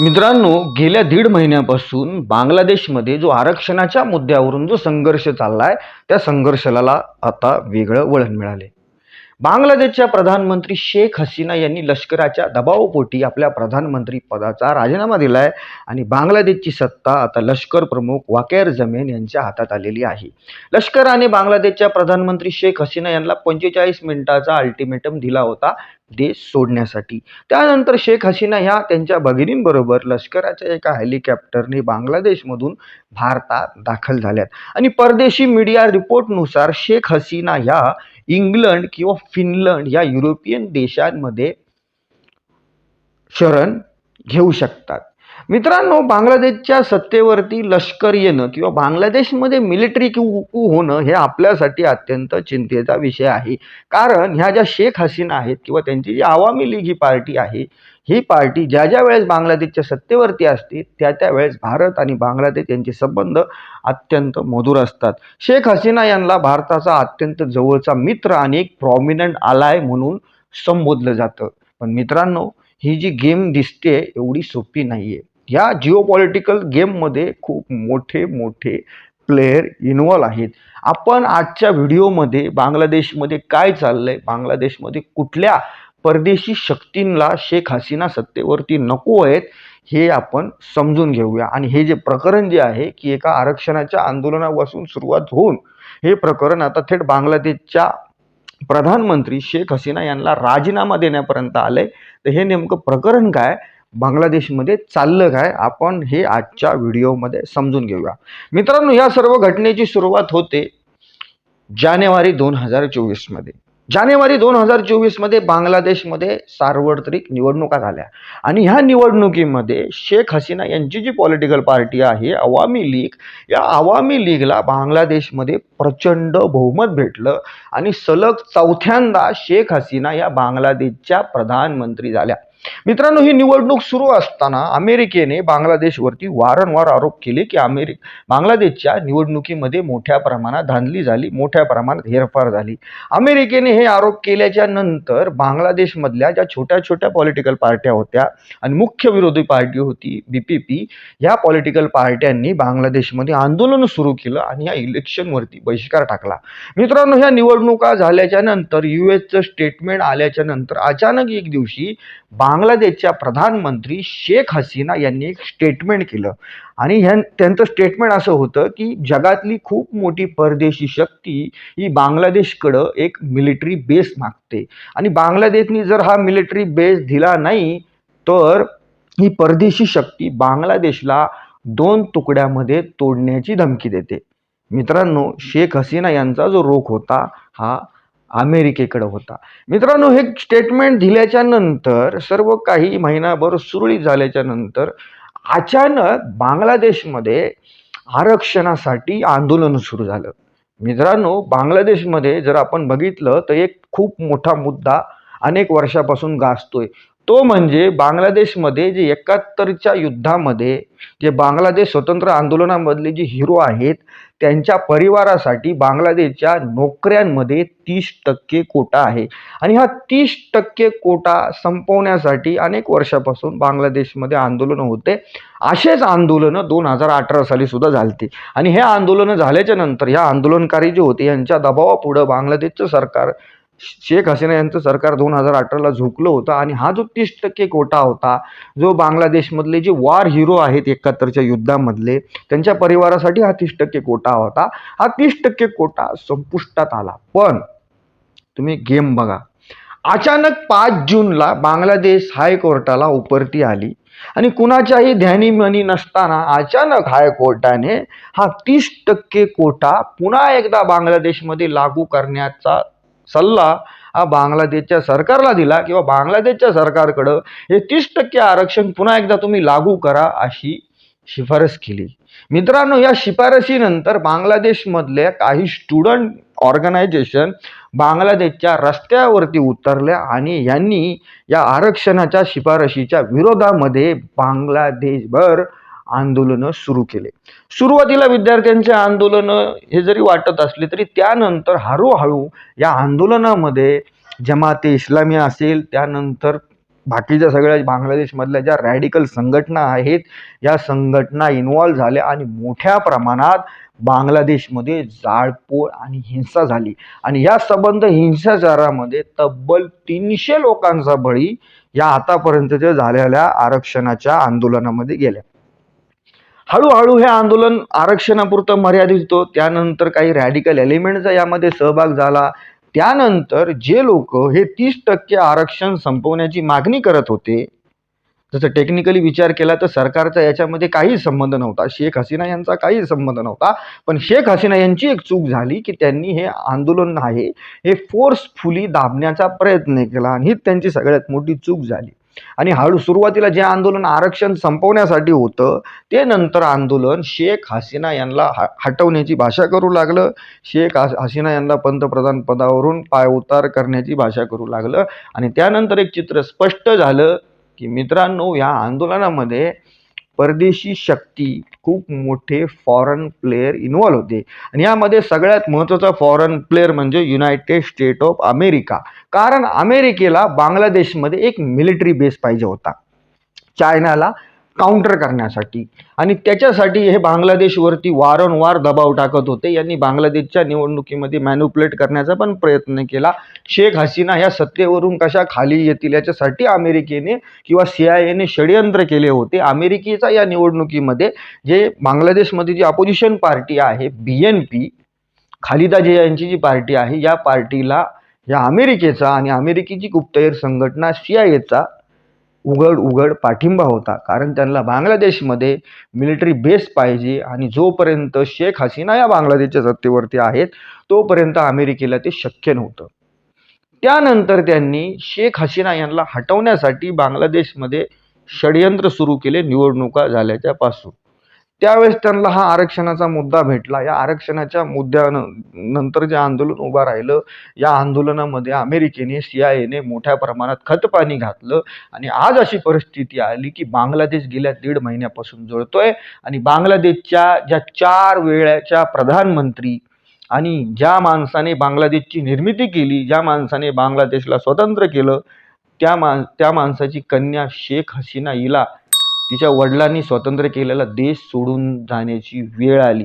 मित्रांनो गेल्या दीड महिन्यापासून बांगलादेशमध्ये जो आरक्षणाच्या मुद्द्यावरून जो संघर्ष चाललाय त्या संघर्षाला आता वेगळं वळण मिळाले बांगलादेशच्या प्रधानमंत्री शेख हसीना यांनी लष्कराच्या दबावपोटी आपल्या प्रधानमंत्री पदाचा राजीनामा दिलाय आणि बांगलादेशची सत्ता आता लष्कर प्रमुख वाकेर जमेन यांच्या हातात आलेली आहे. लष्कराने बांगलादेशच्या प्रधानमंत्री शेख हसीना यांना पंचेचाळीस मिनिटाचा अल्टिमेटम दिला होता. देश सोडण्यासाठी. त्यानंतर शेख हसीना ह्या त्यांच्या भगिनींबरोबर लष्कराच्या एका हेलिकॉप्टरने बांगलादेशमधून भारतात दाखल झाल्यात. आणि परदेशी मीडिया रिपोर्टनुसार शेख हसीना ह्या इंग्लंड किंवा फिनलंड या युरोपियन देशांमध्ये शरण घेऊ शकतात. मित्रांनो बांगलादेशच्या सत्तेवरती लष्कर येणं किंवा बांगलादेशमध्ये मिलिटरी क्यू होणं हे आपल्यासाठी अत्यंत चिंतेचा विषय आहे. कारण ह्या ज्या शेख हसीना आहेत किंवा त्यांची जी आवामी लीग ही पार्टी आहे ही पार्टी ज्या ज्या वेळेस बांगलादेशच्या सत्तेवरती असते त्या त्या वेळेस भारत आणि बांगलादेश यांचे संबंध अत्यंत मधुर असतात. शेख हसीना यांना भारताचा अत्यंत जवळचा मित्र आणि एक प्रॉमिनंट आलाय म्हणून संबोधलं जातं. पण मित्रांनो ही जी गेम दिसते एवढी सोपी नाही आहे ह्या जिओ पॉलिटिकल गेममध्ये खूप मोठे मोठे प्लेयर इन्वॉल्व आहेत. आपण आजच्या व्हिडिओमध्ये बांगलादेशमध्ये काय चाललं आहे बांगलादेशमध्ये कुठल्या परदेशी शक्तींना शेख हसीना सत्तेवरती नको आहेत हे आपण समजून घेऊया. आणि हे जे प्रकरण जे आहे की एका आरक्षणाच्या आंदोलनापासून सुरुवात होऊन हे प्रकरण आता थेट बांगलादेशच्या प्रधानमंत्री शेख हसीना यांना राजीनामा देण्यापर्यंत आलंय. तर हे नेमकं प्रकरण काय? बांगलादेशमध्ये चाललं काय आपण हे आजच्या व्हिडिओमध्ये समजून घेऊया. मित्रांनो या सर्व घटनेची सुरुवात होते जानेवारी दोन हजार चोवीसमध्ये. जानेवारी दोन हजार चोवीसमध्ये बांगलादेशमध्ये सार्वत्रिक निवडणुका झाल्या. आणि ह्या निवडणुकीमध्ये शेख हसीना यांची जी पॉलिटिकल पार्टी आहे अवामी लीग या अवामी लीगला बांगलादेशमध्ये प्रचंड बहुमत भेटलं आणि सलग चौथ्यांदा शेख हसीना या बांगलादेशच्या प्रधानमंत्री झाल्या. मित्रांनो ही निवडणूक सुरू असताना अमेरिकेने बांगलादेशवरती वारंवार आरोप केले की अमेरिक बांगलादेशच्या निवडणुकीमध्ये मोठ्या प्रमाणात धांदली झाली मोठ्या प्रमाणात हेरफार झाली. अमेरिकेने हे आरोप केल्याच्यानंतर बांगलादेशमधल्या ज्या छोट्या छोट्या पॉलिटिकल पार्ट्या होत्या आणि मुख्य विरोधी पार्टी होती बी पी पी ह्या पॉलिटिकल पार्ट्यांनी बांगलादेशमध्ये आंदोलन सुरू केलं आणि या इलेक्शनवरती बहिष्कार टाकला. मित्रांनो ह्या निवडणुका झाल्याच्यानंतर यू एसचं स्टेटमेंट आल्याच्यानंतर अचानक एक दिवशी बांगलादेशच्या प्रधानमंत्री शेख हसीना यांनी एक स्टेटमेंट केलं. आणि ह्या त्यांचं स्टेटमेंट असं होतं की जगातली खूप मोठी परदेशी शक्ती ही बांगलादेशकडं एक मिलिटरी बेस मागते. आणि बांगलादेशनी जर हा मिलिटरी बेस दिला नाही तर ही परदेशी शक्ती बांगलादेशला दोन तुकड्यामध्ये तोडण्याची धमकी देते. मित्रांनो शेख हसीना यांचा जो रोख होता हा अमेरिकेकडं होता. मित्रांनो हे स्टेटमेंट दिल्याच्या नंतर सर्व काही महिनाभर सुरळीत झाल्याच्यानंतर अचानक बांगलादेशमध्ये आरक्षणासाठी आंदोलन सुरू झालं. मित्रांनो बांगलादेशमध्ये जर आपण बघितलं तर एक खूप मोठा मुद्दा अनेक वर्षापासून गाजतोय. तो म्हणजे बांगलादेशमध्ये जे एकाहत्तरच्या युद्धामध्ये जे बांगलादेश स्वतंत्र आंदोलनामधले जे हिरो आहेत त्यांच्या परिवारासाठी बांगलादेशच्या नोकऱ्यांमध्ये तीस टक्के कोटा आहे. आणि हा तीस टक्के कोटा संपवण्यासाठी अनेक वर्षापासून बांगलादेशमध्ये आंदोलनं होते. असेच आंदोलनं दोन हजार अठरा साली सुद्धा झालते. आणि हे आंदोलनं झाल्याच्यानंतर ह्या आंदोलनकारी जे होते यांच्या दबावापुढं बांगलादेशचं सरकार शेख हसीना यांचं सरकार दोन हजार अठराला झुकलं होतं आणि हा जो तीस टक्के कोटा होता जो बांगलादेशमधले जे वार हिरो आहेत एकाहत्तरच्या युद्धामधले त्यांच्या परिवारासाठी हा तीस टक्के कोटा होता. हा तीस टक्के कोटा संपुष्टात आला. पण तुम्ही गेम बघा. अचानक पाच जूनला बांगलादेश हायकोर्टाला उपरती आली आणि कुणाच्याही ध्यानीमनी नसताना अचानक हायकोर्टाने हा तीस टक्के कोटा पुन्हा एकदा बांगलादेशमध्ये लागू करण्याचा सल्ला हा बांगलादेशच्या सरकारला दिला किंवा बांगलादेशच्या सरकारकडं हे तीस टक्के आरक्षण पुन्हा एकदा तुम्ही लागू करा अशी शिफारस केली. मित्रांनो या शिफारशीनंतर बांगलादेशमधल्या काही स्टुडंट ऑर्गनायझेशन बांगलादेशच्या रस्त्यावरती उतरल्या आणि यांनी या आरक्षणाच्या शिफारशीच्या विरोधामध्ये बांगलादेशभर आंदोलनं सुरू केले. सुरुवातीला विद्यार्थ्यांचे आंदोलनं हे जरी वाटत असले तरी त्यानंतर हळूहळू या आंदोलनामध्ये जमाते इस्लामी असेल त्यानंतर बाकीच्या सगळ्या बांगलादेशमधल्या ज्या रॅडिकल संघटना आहेत या संघटना इन्व्हॉल्व्ह झाल्या आणि मोठ्या प्रमाणात बांगलादेशमध्ये जाळपोळ आणि हिंसा झाली. आणि या संबंध हिंसाचारामध्ये तब्बल तीनशे लोकांचा बळी या आतापर्यंतच्या झालेल्या आरक्षणाच्या आंदोलनामध्ये गेल्या. हळूहळू हे आंदोलन आरक्षणापुरतं मर्यादित होतं. त्यानंतर काही रॅडिकल एलिमेंटचा यामध्ये सहभाग झाला. त्यानंतर जे लोक हे तीस टक्के आरक्षण संपवण्याची मागणी करत होते जसं टेक्निकली विचार केला तर सरकारचा याच्यामध्ये काही संबंध नव्हता. शेख हसीना यांचा काही संबंध नव्हता. पण शेख हसीना यांची एक चूक झाली की त्यांनी हे आंदोलन आहे हे फोर्सफुली दाबण्याचा प्रयत्न केला आणि हीच त्यांची सगळ्यात मोठी चूक झाली. आणि हळू सुरुवातीला जे आंदोलन आरक्षण संपवण्यासाठी होतं ते नंतर आंदोलन शेख हसीना यांना ह हटवण्याची भाषा करू लागलं. शेख हस हसीना यांना पंतप्रधान पदावरून पायउतार करण्याची भाषा करू लागलं. आणि त्यानंतर एक चित्र स्पष्ट झालं की मित्रांनो या आंदोलनामध्ये परदेशी शक्ती खूप मोठे फॉरेन प्लेयर इन्व्हॉल्व होते. आणि यामध्ये सगळ्यात महत्त्वाचा फॉरेन प्लेयर म्हणजे युनायटेड स्टेट ऑफ अमेरिका कारण अमेरिकेला बांगलादेशमध्ये एक मिलिटरी बेस पाहिजे होता. चायनाला काउंटर करण्यासाठी. आणि त्याच्यासाठी हे बांगलादेशवरती वारंवार दबाव टाकत होते. यांनी बांगलादेशच्या निवडणुकीमध्ये मॅन्युप्युलेट करण्याचा पण प्रयत्न केला. शेख हसीना या सत्तेवरून कशा खाली येतील याच्यासाठी अमेरिकेने किंवा सी आय एने षडयंत्र केले होते. अमेरिकेचा या निवडणुकीमध्ये जे बांगलादेशमध्ये जी अपोजिशन पार्टी आहे बी एन पी खालिदा जे यांची जी पार्टी आहे या पार्टीला या अमेरिकेचा आणि अमेरिकेची गुप्तहेर संघटना सी आय एचा उघड उघड पाठिंबा होता. कारण त्यांना बांगलादेशमध्ये मिलिटरी बेस पाहिजे आणि जोपर्यंत शेख हसीना या बांगलादेशच्या सत्तेवरती आहेत तोपर्यंत अमेरिकेला ते शक्य नव्हतं. त्यानंतर त्यांनी शेख हसीना यांना हटवण्यासाठी बांगलादेशमध्ये षडयंत्र सुरू केले निवडणुका झाल्याच्या पासून. त्यावेळेस त्यांना हा आरक्षणाचा मुद्दा भेटला. या आरक्षणाच्या मुद्द्यानं नंतर जे आंदोलन उभं राहिलं या आंदोलनामध्ये अमेरिकेने सी मोठ्या प्रमाणात खतपाणी घातलं आणि आज अशी परिस्थिती आली की बांगलादेश गेल्या दीड महिन्यापासून जळतोय आणि बांगलादेशच्या ज्या चार वेळाच्या प्रधानमंत्री आणि ज्या माणसाने बांगलादेशची निर्मिती केली ज्या माणसाने बांगलादेशला स्वतंत्र केलं त्या मा त्या माणसाची कन्या शेख हसीना हिला तिच्या वडिलांनी स्वतंत्र केलेला देश सोडून जाण्याची वेळ आली.